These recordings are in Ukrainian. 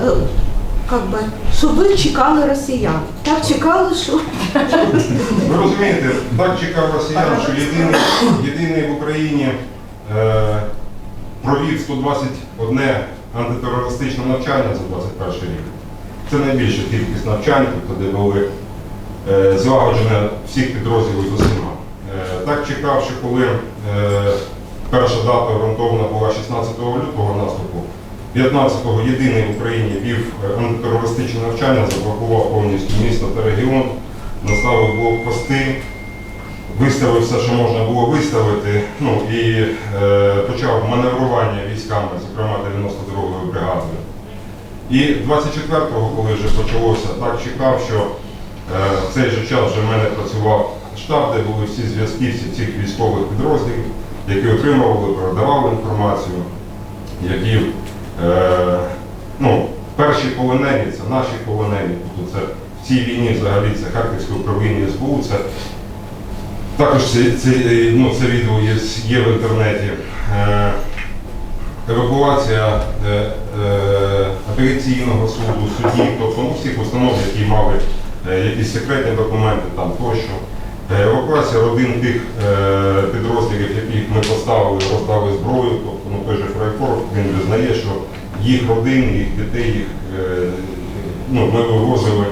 е, как би, що ви чекали росіян. Так чекали, що Ви розумієте, так чекав росіян, що єдиний, єдиний в Україні е, провів 121 антитерористичне навчання за 21 рік. Це найбільша кількість навчань, тобто де були е, злагоджені всіх підрозділів з усіма. Е, так чекав, що коли е, перша дата орієнтована була 16 лютого наступу, 15-го єдиний в Україні вів е, антитерористичне навчання, заблокував повністю місто та регіон, наставив блокпости, виставив все, що можна було виставити, ну і е, почав маневрування військами, зокрема 92-ї бригадою. І 24-го, коли вже почалося, так чекав, що е, в цей же час вже в мене працював штаб, де були всі зв'язки всіх військових підрозділів, які отримували, передавали інформацію, які е, ну, перші полонені, це наші полонені, тобто це в цій війні взагалі це Харківське управління СБУ, це також це, це, ну, це відео є, є в інтернеті. Е, евакуація е, е, апеляційного суду, судів, тобто ну, всіх установ, які мали е, якісь секретні документи там тощо. Е, Евакуація родин тих е, підрозділів, яких ми поставили, роздали зброю, тобто ну, той же Фрайфорд, він визнає, що їх родин, їх дітей, їх, е, ну, ми вивозили,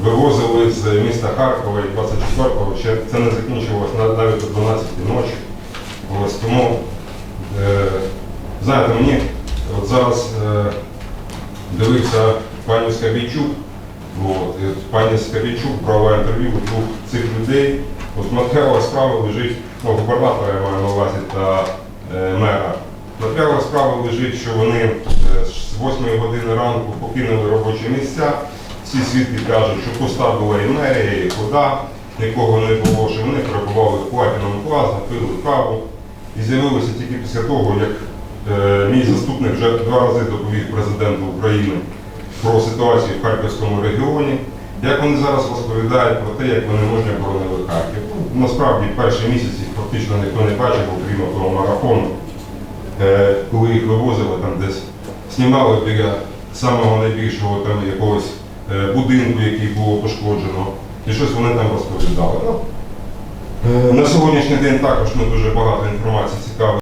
вивозили з міста Харкова і 24-го, ще це не закінчилось навіть о 12 ночі. Ось тому, е, знаєте, мені от зараз е, дивився пані Скабійчук, от, пані Скабійчук брала інтерв'ю двох цих людей. От матеріала справи лежить, ну, губернатора я маю на увазі та е, мера. Матеріала справи лежить, що вони е, з 8 години ранку покинули робочі місця. Всі свідки кажуть, що пуста була і мерія, і вода, нікого не було, що вони перебували в Платіному плаза, пили каву. І з'явилося тільки після того, як е, мій заступник вже два рази доповів президенту України про ситуацію в Харківському регіоні. Як вони зараз розповідають про те, як вони мужньо боронили Харків. Ну, насправді перші місяці їх практично ніхто не бачив, окрім того марафону, е, коли їх вивозили там десь, знімали біля самого найбільшого там якогось е, будинку, який було пошкоджено, і щось вони там розповідали. Ну, е, на сьогоднішній день також ми дуже багато інформації цікавої.